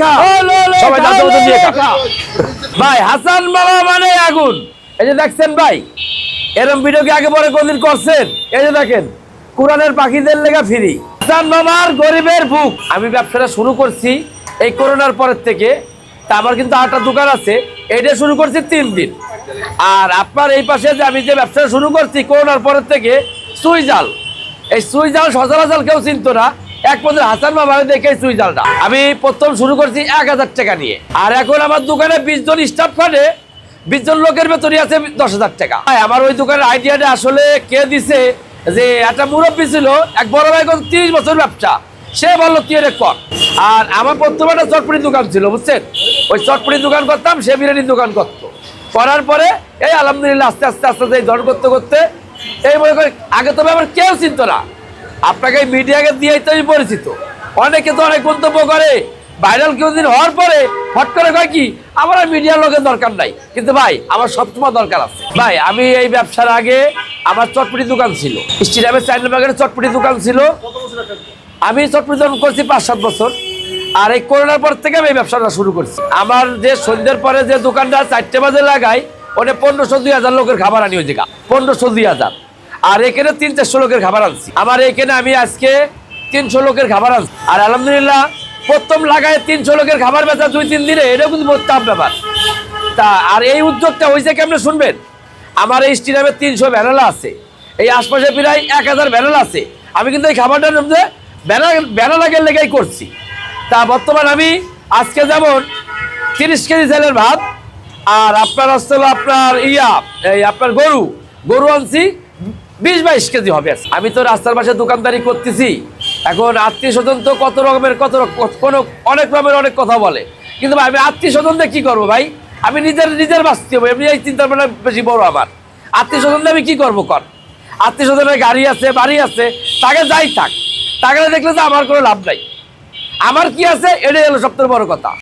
খা সবাই দাঁত মতো দিয়ে খা ভাই হাসান মামা মানে আগুন। এই যে দেখছেন ভাই এরম ভিডিও কি আগে পরে কোনদিন করছেন? এই যে দেখেন কোরআনের পাখিদের লেগা ফিরি হাসান মামার গরিবের বুক আমি ব্যবসাটা শুরু করছি এই করোনার পরের থেকে। তা আমার কিন্তু আটটা দোকান আছে এটা শুরু করছি তিন দিন। আর আপনার এই পাশে যে আমি যে ব্যবসাটা শুরু করছি করোনার পরের থেকে সুই জাল এই সুই জাল সচরাচর কেউ চিনতো না। এক পর্যন্ত হাসান মামা দেখে সুই জালটা আমি প্রথম শুরু করছি এক হাজার টাকা নিয়ে। আর এখন আমার দোকানে বিশ জন স্টাফ করে বিশ জন লোকের বেতনই আছে দশ হাজার টাকা। আমার ওই দোকানের আইডিয়াটা আসলে কে দিছে? যে একটা মুরব্বী ছিল, এক বড় ভাই কত তিরিশ বছর ব্যবসা। সে বলল তুই এটা কর? আর আমার প্রথমে একটা চটপটি দোকান ছিল, বুঝছেন? ওই চটপটি দোকান করতাম, সে বিরিয়ানির দোকান করতো। করার পরে এই আলহামদুলিল্লাহ আস্তে আস্তে আস্তে আস্তে এই ধর করতে করতে এই মনে করি আগে তবে আমার কেউ চিনতো না। আপনাকে মিডিয়াকে দিয়েই তো আমি পরিচিত। অনেকে তো অনেক মন্তব্য করে ভাইরাল কেউ দিন হওয়ার পরে হট করে কয় কি, আমার আর মিডিয়ার লোকের দরকার নাই। কিন্তু ভাই, আমার সবসময় দরকার আছে। ভাই, আমি এই ব্যবসার আগে আমার চটপটি দোকান ছিল। স্টেডিয়ামের চাইনা বাগের চটপটি দোকান ছিল। আমি চটপটি দোকান করছি পাঁচ সাত বছর। আর এই করোনার পর থেকে আমি এই ব্যবসাটা শুরু করছি। আমার যে সন্ধ্যের পরে যে দোকানটা চারটে বাজে লাগাই ওটা পনেরোশো দুই হাজার লোকের খাবার আনি ওই জায়গা। পনেরোশো দুই হাজার। আর এখানে তিন, চারশো লোকের খাবার আনছি। আমার এখানে আমি আজকে তিনশো লোকের খাবার আনছি। আর আলহামদুলিল্লাহ, প্রথম লাগায় তিনশো লোকের খাবার বেচা দুই, তিন দিনে এটা কিন্তু টাফ ব্যাপার। তা, আর এই উদ্যোগটা হয়েছে কেমনে শুনবেন? আমার এই স্টেডিয়ামে তিনশো ভ্যানেলা আছে। এই আশপাশে প্রায় এক হাজার ভ্যানেলা আছে। আমি কিন্তু এই খাবারটার মধ্যে ভ্যানেলাগের লেগেই করছি। তা, বর্তমান আমি আজকে যেমন তিরিশ কেজি চালের ভাত, আর আপনার আসতে আপনার ইয়া, এই আপনার গরু। গরু আনছি বিশ বাইশ কেজি হবে। আমি তো রাস্তার পাশে দোকানদারি করতেছি। এখন আত্মীয় স্বজন তো কত রকমের, কত কোনো অনেক রকমের অনেক কথা বলে। কিন্তু ভাই, আমি আত্মীয় স্বজনদের কি করব ভাই? আমি নিজের নিজের বাঁচতে হবে। এমনি এই চিন্তা ভাবনা বেশি বড় আমার। আত্মীয় স্বজনদের আমি কি করব কর? আত্মীয় স্বজনের গাড়ি আছে, বাড়ি আছে, তাকে যাই থাক। তাকে দেখলে তো আমার কোনো লাভ নাই। আমার কি আছে? এটাই হলো সবথেকে বড় কথা।